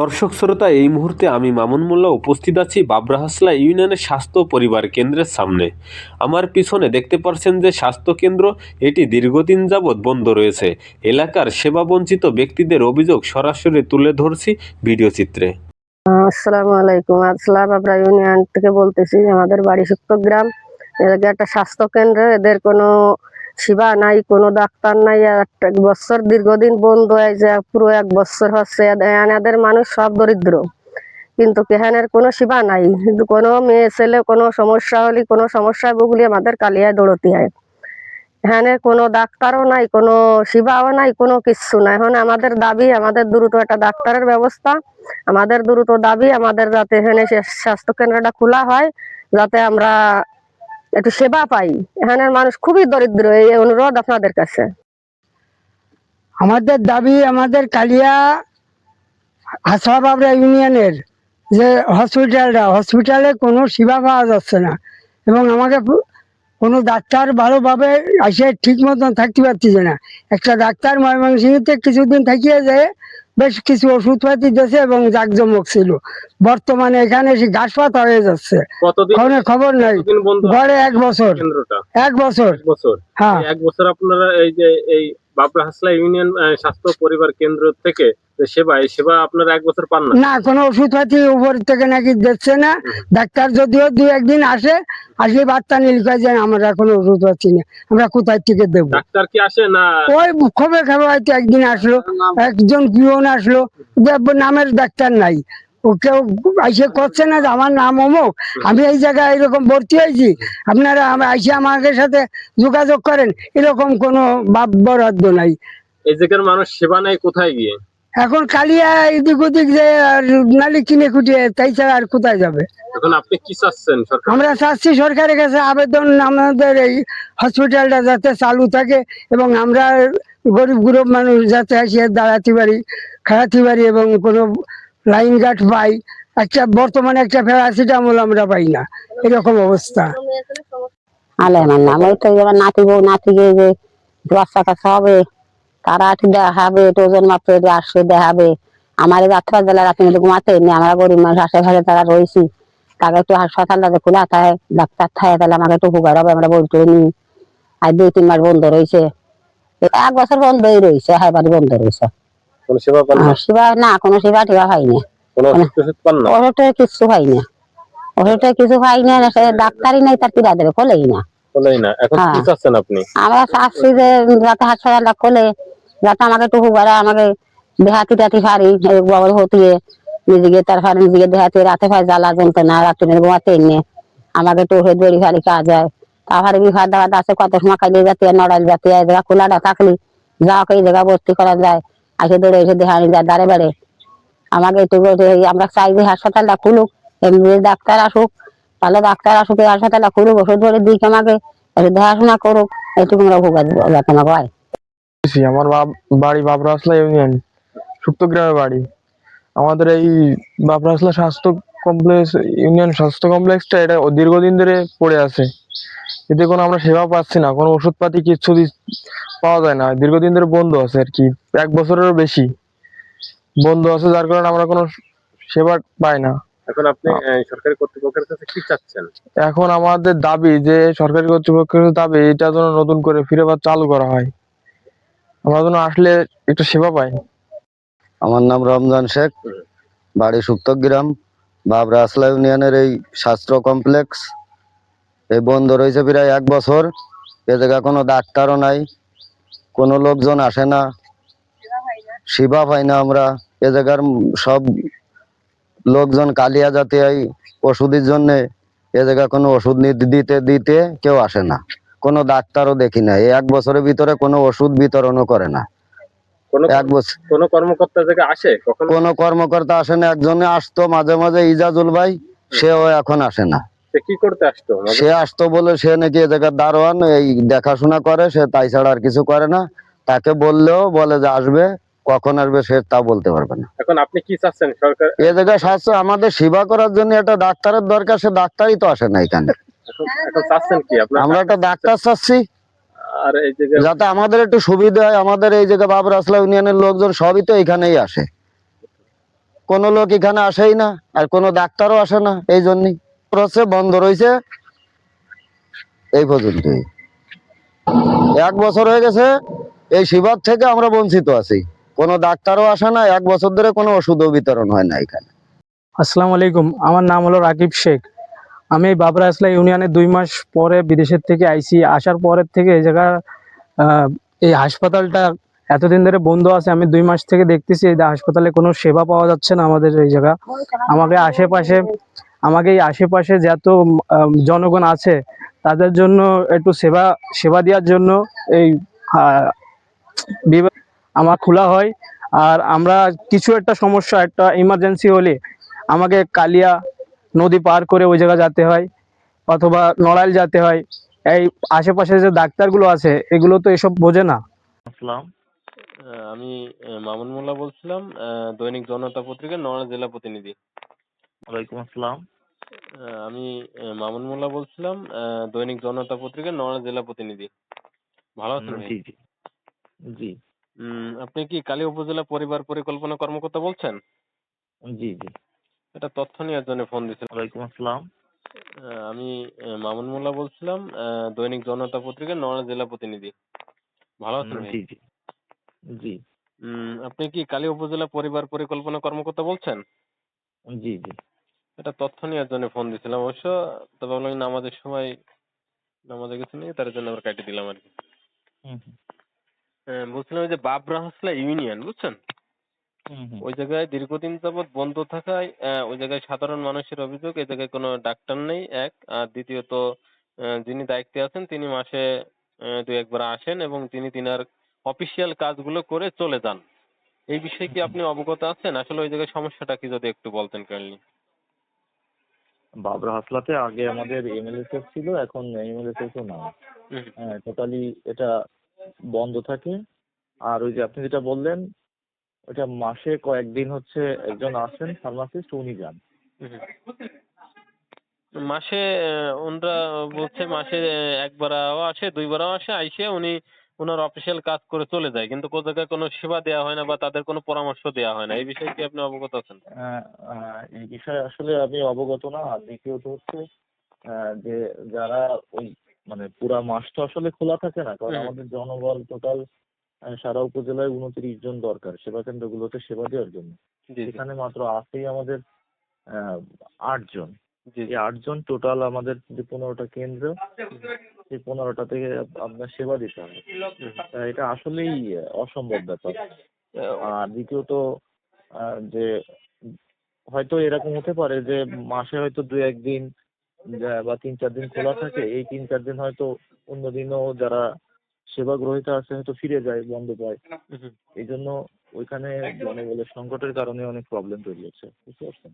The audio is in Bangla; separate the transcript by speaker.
Speaker 1: দর্শক শ্রোতা, এই মুহূর্তে আমি মামুন মোল্লা উপস্থিত আছি বাবরাহাসলা ইউনিয়নের স্বাস্থ্য পরিবার কেন্দ্রের সামনে। আমার পিছনে দেখতে পাচ্ছেন যে স্বাস্থ্য কেন্দ্র এটি দীর্ঘদিন যাবৎ বন্ধ রয়েছে। এলাকার সেবাবঞ্চিত ব্যক্তিদের অভিযোগ সরাসরি তুলে ধরছি ভিডিও চিত্রে।
Speaker 2: আসসালামু আলাইকুম। আসলাম আমরা ইউনিয়ন থেকে বলতেছি, আমাদের বাড়ি গ্রাম। এলাকায় একটা স্বাস্থ্য কেন্দ্র এদের কোনো সেবা নাই, কোনো ডাক্তার নাই এক বছর দীর্ঘদিন বন্ধ হয়েছে পুরো এক বছর হচ্ছে এনাদের মানুষ সব দরিদ্র। কিন্তু কেহানের কোনো সেবা নাই, কিন্তু কোনো মেয়ে ছেলে, কোনো সমস্যা হলে, কোনো সমস্যায় ভুগলে আমাদের কালিয়ায় দৌড়তে হয়। এখানে কোনো ডাক্তারও নাই, কোনো সেবাও নাই, কোনো কিচ্ছু নাই। এখন আমাদের দাবি, আমাদের দ্রুত একটা ডাক্তারের ব্যবস্থা, আমাদের দ্রুত দাবি, আমাদের যাতে এখানে সে- স্বাস্থ্য কেন্দ্রটা খোলা হয়, যাতে আমরা একটু সেবা পাই। এখানের মানুষ খুবই দরিদ্র, এই অনুরোধ আপনাদের কাছে।
Speaker 3: আমাদের দাবি, আমাদের কালিয়া হাসাবাবরা ইউনিয়নের যে হসপিটালটা, হসপিটালে কোনো সেবা পাওয়া যাচ্ছে না। এবং আমাকে কোনো ডাক্তার ভালোভাবে আসে ঠিক মতন থাকতে পারতেছে না। একটা ডাক্তার ময়মনসিংহতে কিছুদিন থাকিয়ে যায় বেশ কিছু ওষুধ পাতি দিয়েছে এবং জাকজমক ছিল। বর্তমানে এখানে এসে ঘাস পাতা হয়ে যাচ্ছে। কোনো খবর নাই। গড়ে এক বছর। এক বছর।
Speaker 4: বছর।
Speaker 3: হ্যাঁ।
Speaker 4: এক বছর আপনারা এই যে এই বাবরা হাসলা ইউনিয়ন স্বাস্থ্য পরিবার কেন্দ্র থেকে সেবা এই সেবা আপনারা এক বছর পান না?
Speaker 3: না কোনো ওষুধপাতি উপর থেকে নাকি দিচ্ছে না। ডাক্তার যদিও দুই একদিন আসে আসলে বার্তা নিয়ে লিখে যায় আমরা কোনো ওষুধ পাচ্ছি না আমরা কোথায় থেকে দেবো?
Speaker 4: ডাক্তার কি আসে না?
Speaker 3: ওই খবর খাবার হয়তো একদিন আসলো একজন পিওন আসলো নামের ডাক্তার নাই। কেউ এসে করছে না যে আমার নাম অমুক। আমি এই জায়গায় এরকম ভর্তি হয়েছি। আপনারা এসে আমাদের সাথে যোগাযোগ করেন। এরকম কোনো বাপ বরাদ্দ নাই।
Speaker 4: এই জায়গার মানুষ সেবা নেয় কোথায় গিয়ে?
Speaker 3: এখন কালিয়া এদিক ওদিক যে নালি কিনে খুঁটিয়ে তাই ছাড়া আর কোথায় যাবে?
Speaker 4: এখন আপনি কি চাচ্ছেন
Speaker 3: আমরা চাচ্ছি সরকারের কাছে আবেদন আমাদের এই হসপিটালটা যাতে চালু থাকে এবং আমরা গরিব গরিব মানুষ যাতে এসে দাঁড়াতে পারি খাড়াতে পারি এবং কোনো লাইন গার্ড পাই, একটা বর্তমানে একটা প্যারাসিটামল আমরা পাই না। এরকম অবস্থা।
Speaker 5: আলে আমার নাম ওই তো এবার নাতি বউ নাতিকে যে বাচ্চা কাচ্চা হবে, তারা একটু দেখাবে একটু ওজন মাপে আসবে দেখাবে। আমার বেলা রাতে মধ্যে ঘুমাতে এমনি আমরা গরিব মানুষ, আশেপাশে তারা রয়েছি তাকে একটু হাসপাতালটা খোলা থাকে, ডাক্তার থাকে, তাহলে আমাকে একটু উপকার হবে, আমরা বলতে নি। আর দুই, তিন মাস বন্ধ রয়েছে। এক বছর বন্ধই রয়েছে হ্যাঁ বন্ধ রয়েছে।
Speaker 4: কোন সেবা পান না?
Speaker 5: সেবা না কোনো সেবা টিবা হয়নি
Speaker 4: কোন ওষুধ পান না?
Speaker 5: ওষুধে কিছু হয় না। ওষুধে কিছু হয় না সে ডাক্তারই নাই তার পিড়া দেবে খোলেই না।
Speaker 4: বলেই না। এখন কি
Speaker 5: হ্যাঁ।
Speaker 4: চাচ্ছেন আপনি?
Speaker 5: আমরা চাচ্ছি যে যাতে হাসপাতালটা খোলে যাতে আমাকে হুবারে আমাকে দেহাতি টাতি হতিয়ে নিজেকে তারপরে নিজেকে দেহাতে রাতে পায় জ্বালা জ্বলতে না রাত্রে ঘুমাতে এনে আমাকে একটু ওষুধ বেড়ি ফাড়ি কাজ হয় তারপরে বিভার দাওয়াত আছে কত সময় খাইলে যাতে নড়াইল যাতে খোলাটা থাকলি যা হোক এই জায়গা ভর্তি করা যায়। আসে দৌড়ে এসে দেহানি যায় দাঁড়ে বাড়ে। আমাকে একটু আমরা চাই যে হাসপাতালটা খুলুক, এমনি ডাক্তার আসুক, ভালো ডাক্তার আসুক, এই হাসপাতালটা খুলুক, ওষুধ বলে দিক আমাকে দেখাশোনা করুক এইটুকু আমরা ভোগাত যাতে আমাকে হয়
Speaker 6: আমার বাড়ি বাবরাসলা ইউনিয়ন সুপ্তগ্রামে বাড়ি। আমাদের এই বাবরাসলা স্বাস্থ্য কমপ্লেক্স, ইউনিয়ন স্বাস্থ্য কমপ্লেক্সটা এটা দীর্ঘদিন ধরে পড়ে আছে। এতে কোনো আমরা সেবা পাচ্ছি না, কোনো ওষুধপাতি কিচ্ছু পাওয়া যায় না। দীর্ঘদিন ধরে বন্ধ আছে আর কি। এক বছরেরও বেশি বন্ধ আছে যার কারণে আমরা কোনো সেবা পাই না।
Speaker 4: এখন আপনি সরকারি কর্তৃপক্ষের কাছে কি চাচ্ছেন?
Speaker 6: এখন আমাদের দাবি যে সরকারি কর্তৃপক্ষের দাবি এটা যেন নতুন করে ফিরে আবার চালু করা হয়। আমরা যেন আসলে একটু সেবা পাই।
Speaker 7: আমার নাম রমজান শেখ বাড়ি সুক্তগ্রাম বাবরা আসলা ইউনিয়নের এই স্বাস্থ্য কমপ্লেক্স। এই বন্ধ রয়েছে প্রায় এক বছর। এ জায়গা কোনো ডাক্তারও নাই। কোনো লোকজন আসে না। সেবা পাই না আমরা। এ জায়গার সব লোকজন কালিয়া জাতি এই ওষুধের জন্য এ জায়গা কোনো ওষুধ দিতে দিতে কেউ আসে না। কোনো ডাক্তারও দেখি না। এক বছরের ভিতরে কোনো ওষুধ বিতরণও করে না।
Speaker 4: কোন
Speaker 7: এক বছর
Speaker 4: কোন কর্মকর্তা থেকে আসে
Speaker 7: কোনো কর্মকর্তা আসে না। একজনে আসতো মাঝে মাঝে ইজাজুল ভাই সেও এখন আসে না।
Speaker 4: কি করতে আসতো?
Speaker 7: সে আসতো বলে সে নাকি এ জায়গার দারোয়ান এই দেখাশোনা করে সে তাই ছাড়া আর কিছু করে না। তাকে বললেও বলে যে আসবে কখন আসবে সে তা বলতে পারবে না।
Speaker 4: এখন আপনি কি চাচ্ছেন সরকার
Speaker 7: এ জায়গায় স্বাস্থ্য আমাদের সেবা করার জন্য একটা ডাক্তারের দরকার সে ডাক্তারই তো আসে না এখানে। আমরা একটা ডাক্তার চাচ্ছি।
Speaker 4: আর
Speaker 7: যাতে আমাদের একটু সুবিধা হয় আমাদের এই জায়গায় বাবর আসলা ইউনিয়নের লোকজন সবই তো এখানেই আসে। কোনো লোক এখানে আসেই না আর কোনো ডাক্তারও আসে না এই জন্যই। হচ্ছে বন্ধ রয়েছে। এই পর্যন্তই। এক বছর হয়ে গেছে, এই সেবার থেকে আমরা বঞ্চিত আছি। কোনো ডাক্তারও আসে না এক বছর ধরে কোনো ওষুধও বিতরণ হয় না এখানে।
Speaker 8: আসসালামু আলাইকুম, আমার নাম হলো রাকিব শেখ। আমি বাবরা আসলা ইউনিয়নে দুই মাস পরে বিদেশের থেকে আইসি আসার পরের থেকে এই জায়গা এই হাসপাতালটা এতদিন ধরে বন্ধ আছে। আমি দুই মাস থেকে দেখতেছি, এই হাসপাতালে কোনো সেবা পাওয়া যাচ্ছে না আমাদের এই জায়গা। আমাকে আশেপাশে আমাকে এই আশেপাশে যত জনগণ আছে, তাদের জন্য একটু সেবা সেবা দেওয়ার জন্য এই আমার খোলা হয়। আর আমরা কিছু একটা সমস্যা, একটা ইমার্জেন্সি হলে আমাকে কালিয়া নদী পার করে ওই জায়গা যেতে হয়, অথবা নড়াইল যেতে হয়। এই আশেপাশে যে ডাক্তারগুলো আছে, এগুলো তো এসব বোঝে না।
Speaker 4: আমি মামুন মোল্লা বলছিলাম দৈনিক জনতা পত্রিকার নড়াইল জেলা প্রতিনিধি।
Speaker 9: ওয়ালাইকুম আসসালাম।
Speaker 4: আমি মামুন মোল্লা বলছিলাম। দৈনিক জনতা পত্রিকার নড়াইল জেলা প্রতিনিধি। ভালো আছেন
Speaker 9: জি জি। জি।
Speaker 4: আপনি কি কালী উপজেলা পরিবার পরিকল্পনা কর্মকর্তা বলছেন?
Speaker 9: জি জি।
Speaker 4: এটা তথ্য নেওয়ার জন্য ফোন দিয়েছিলাম
Speaker 9: ওয়ালাইকুম আসসালাম।
Speaker 4: আমি মামুন মোল্লা বলছিলাম। দৈনিক জনতা পত্রিকার নড়াইল জেলা প্রতিনিধি। ভালো আছেন
Speaker 9: জি জি। জি।
Speaker 4: আপনি কি কালী উপজেলা পরিবার পরিকল্পনা কর্মকর্তা বলছেন?
Speaker 9: জি জি।
Speaker 4: এটা তথ্য নেওয়ার জন্য ফোন দিয়েছিলাম অবশ্য। তবে ভাবলাম নামাজের সময় নামাজে গেছে নিয়ে তার জন্য আবার কাটিয়ে দিলাম আর কি। আহ, বলছিলাম যে বাবরা হাসলা ইউনিয়ন বুঝছেন? ওই জায়গায় দীর্ঘদিন যাবৎ বন্ধ থাকায় ওই জায়গায় সাধারণ মানুষের অভিযোগ এই জায়গায় কোনো ডাক্তার নেই এক। আর দ্বিতীয়ত যিনি দায়িত্বে আছেন তিনি মাসে দু একবার আসেন এবং তিনি তিনার অফিসিয়াল কাজগুলো করে চলে যান। এই বিষয়ে কি আপনি অবগত আছেন? আসলে ওই জায়গায় সমস্যাটা কি যদি একটু বলতেন কাইন্ডলি
Speaker 9: বাবরা হাসলাতে আগে আমাদের এমএলএসএফ ছিল এখন এমএলএসএফও নাই। হ্যাঁ টোটালি এটা বন্ধ থাকে। আর ওই যে আপনি যেটা বললেন ওটা মাসে কয়েকদিন হচ্ছে একজন আসেন ফার্মাসিস্ট উনি যান।
Speaker 4: মাসে ওনরা বলছে মাসে একবারও আসে দুইবারও আসে আইসে উনি ওনার অফিসিয়াল কাজ করে চলে যায় কিন্তু কোন জায়গায় কোনো সেবা দেওয়া হয় না বা তাদের কোনো পরামর্শ দেওয়া হয় না। এই বিষয়ে কি আপনি অবগত আছেন?
Speaker 9: এই বিষয়ে আসলে আমি অবগত না। আর দ্বিতীয়ত হচ্ছে যে যারা ওই মানে পুরা মাস তো আসলে খোলা থাকে না কারণ আমাদের জনবল টোটাল সারা উপজেলায় উনত্রিশ জন দরকার সেবা কেন্দ্রগুলোতে সেবা দেওয়ার জন্য।
Speaker 4: জি
Speaker 9: মাত্র আছেই আমাদের আহ, আটজন। এই আটজন টোটাল আমাদের যে পনেরোটা কেন্দ্র সেই পনেরোটা থেকে আপনার সেবা দিতে হবে। এটা আসলেই অসম্ভব ব্যাপার। আর দ্বিতীয়ত যে হয়তো এরকম হতে পারে যে মাসে হয়তো দু একদিন বা তিন চার দিন খোলা থাকে এই তিন চার দিন হয়তো অন্য দিনও যারা সেবা গ্রহীতা আছে হয়তো ফিরে যায় বন্ধ পায়। এই জন্য ওইখানে জনবলের সংকটের কারণে অনেক প্রবলেম তৈরি হচ্ছে। বুঝতে পারছেন?